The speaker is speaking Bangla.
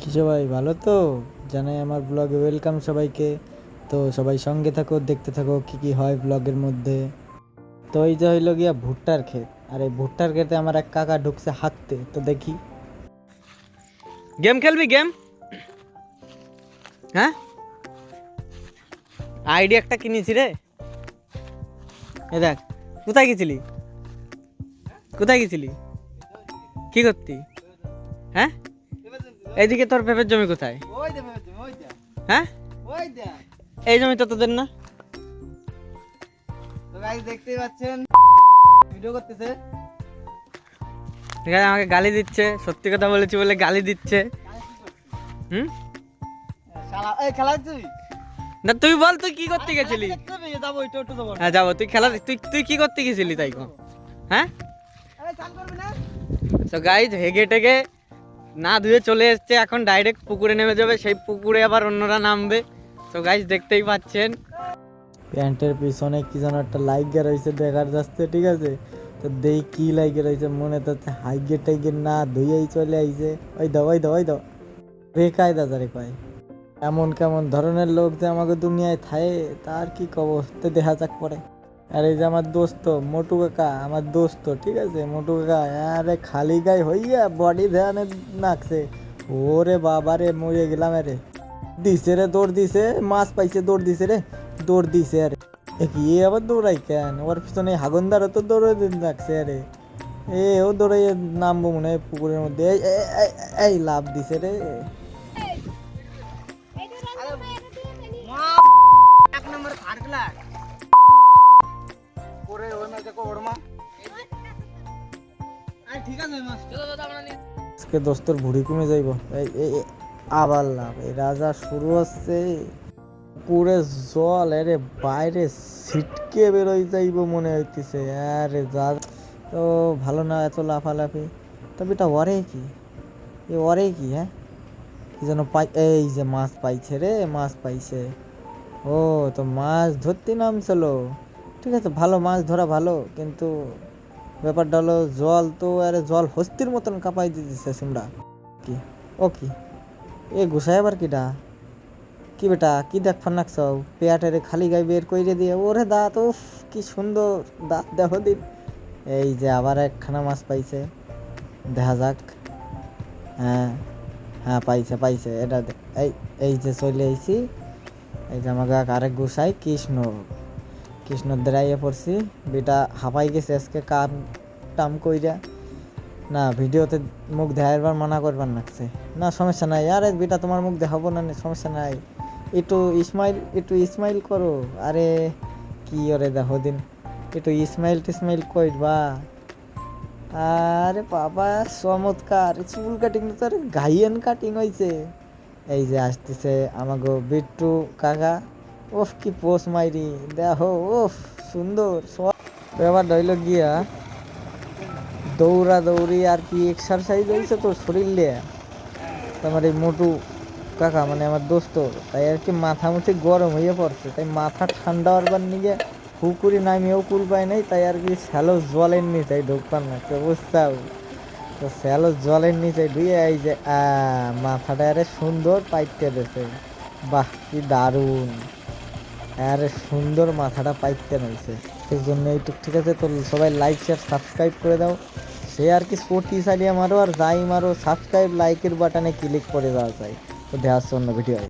কি সবাই ভালো তো? জানাই আমার ব্লগে ওয়েলকাম সবাইকে। তো সবাই সঙ্গে থাকো, দেখতে থাকো কি কি হয় ব্লগের মধ্যে। তো এই যে হইল গিয়া ভুট্টার ক্ষেত। আর এই ভুট্টার ক্ষেতে আমার এক কাকা ঢুকছে হাঁকতে তো দেখি। গেম খেলবি, গেম? হ্যাঁ? আইডি একটা কিনেছি রে। এ দেখ, কোথায় গেছিলি? কোথায় গেছিলি? কি করতি? হ্যাঁ? এইদিকে তোর পেঁপের জমি কোথায়? হ্যাঁ? এই জমি তো তোদের না। দেখতেই পাচ্ছেন ভিডিও করতেছে। এখানে আমাকে গালি দিচ্ছে সত্যি কথা বলেছি বলে গালি দিচ্ছে। হুম? খেলা না তুই বল তুই কি করতে গেছিলি? হ্যাঁ যাব। তুই খেলা তুই তুই কি করতে গেছিলি তাই হ্যাঁ? তো গাইজ হেগে টেগে না ধুয়ে চলে এসছে, এখন ডাইরেক্ট পুকুরে নেমে যাবে, সেই পুকুরে আবার অন্যরা নামবে। তো গাইজ দেখতেই পাচ্ছেন। প্যান্টের পিছনে কি যেন একটা লাইগা রয়েছে দেখার যাচ্ছে, ঠিক আছে? তো দেই কি লাইগে রয়েছে, মনে তো হাইগে টাইগে না ধুয়েই চলে আইছে। ওই দাও ওই দাও ওই দাও। বেকায়দা যারে কয়। এমন কেমন ধরনের লোক যে আমাকে দুনিয়ায় থায়ে, তার কি কব তো দেখা যাক পরে। আর এই যে আমার দোস্ত মোটু কাকা আমার দোস্ত ঠিক আছে মোটু কাকা আরে খালি গায়ে হইয়া বডি ধ্যানে নাকছে ওরে বাবা রে মরে গেলাম রে দিছে রে দৌড় দিছে মাছ পাইছে দৌড় দিছে রে দৌড় দিছে আরে এ কি আবার দৌড়াই কেন ওর পিছনে হাগন্দারও তো দৌড়ে দিন রাখছে আরে এ ও দৌড়াই নামবো মনে হয় পুকুরের মধ্যে এই আজকে দোস্তর ভুড়ি কমে যাইব। এই আবার লাভ। এই রাজা শুরু হচ্ছে। পুরে জল এরে বাইরে ছিটকে বেরোই যাইব মনে হইতেছে। আরে যা তো ভালো না এত লাফালাফি। তবে এটা ওরে কি? এ ওরে কি হ্যাঁ? কি যেন পাই এই যে মাছ পাইছে রে মাছ পাইছে। ও তো মাছ ধরতে নামছিল। ঠিক আছে, ভালো মাছ ধরা ভালো, কিন্তু ব্যাপারটা হলো জল তো আরে জল হস্তির মতন কাঁপাই দিতেছে সিমড়া। কি? ও কি? এ গুসাই আবার কিডা? কি বেটা, কি দেখ ফান্নাক সব পেয়াটেরে খালি গায়ে বের কইরে দিয়ে, ওরে দাঁত, উফ, কি সুন্দর দাঁত দেখো দিন। এই যে আবার একখানা মাছ পাইছে, দেখা যাক। হ্যাঁ হ্যাঁ পাইছে পাইছে, এটা এই এই যে চলে আইছি, এই যে আমাকে আরেক গুসাই কৃষ্ণ। কৃষ্ণ দ্রাইয়ে পড়ছি। বেটা হাঁপাই গেছে আজকে, কাম টাম কইরা। না, ভিডিওতে মুখ দেখাইবার মানা করবার লাগছে না, সমস্যা নাই। আরে বেটা, তোমার মুখ দেখাবো না সমস্যা নাই। একটু ইসমাইল একটু ইসমাইল করো। আরে, কি ওরে দেখো দিন। একটু ইসমাইল টিসমাইল কইবা আরে বাবা, চমৎকার। চুল কাটিং তো আরে গাইয়েন কাটিং হইছে। এই যে আসতেছে আমাগো বিট্টু কাকা। ওফ কি পোষ মাইরি, দেখো, ওফ, সুন্দর এবার রইল গিয়া দৌড়া দৌড়ি আর কি এক্সারসাইজ হয়েছে তো শরীর লিয়ে তোমার এই মোটু কাকা মানে আমার দোস্ত, তাই আর কি মাথা মুঠি গরম হয়ে পড়ছে, তাই মাথা ঠান্ডা হওয়ার নিয়ে পুকুরি নামিয়েও কুল পায় নাই, তাই আর কি শ্যালো জলের নিচে ঢুকবার না তো বুঝতাম তো শ্যালো জলের নিচে ধুয়ে এই যে মাথাটা আরে সুন্দর পাইতে দিয়েছে বাহ, কি দারুণ। আরে সুন্দর মাথাটা পাইতে রয়েছে সেই জন্য এইটুক ঠিক আছে, তো সবাই লাইক শেয়ার সাবস্ক্রাইব করে দাও। সে আর কি স্পোর্টি চালিয়ে মারো আর যাই মারো সাবস্ক্রাইব লাইকের বাটনে ক্লিক করে দেওয়া যায়। তো দেওয়ার জন্য ভিডিও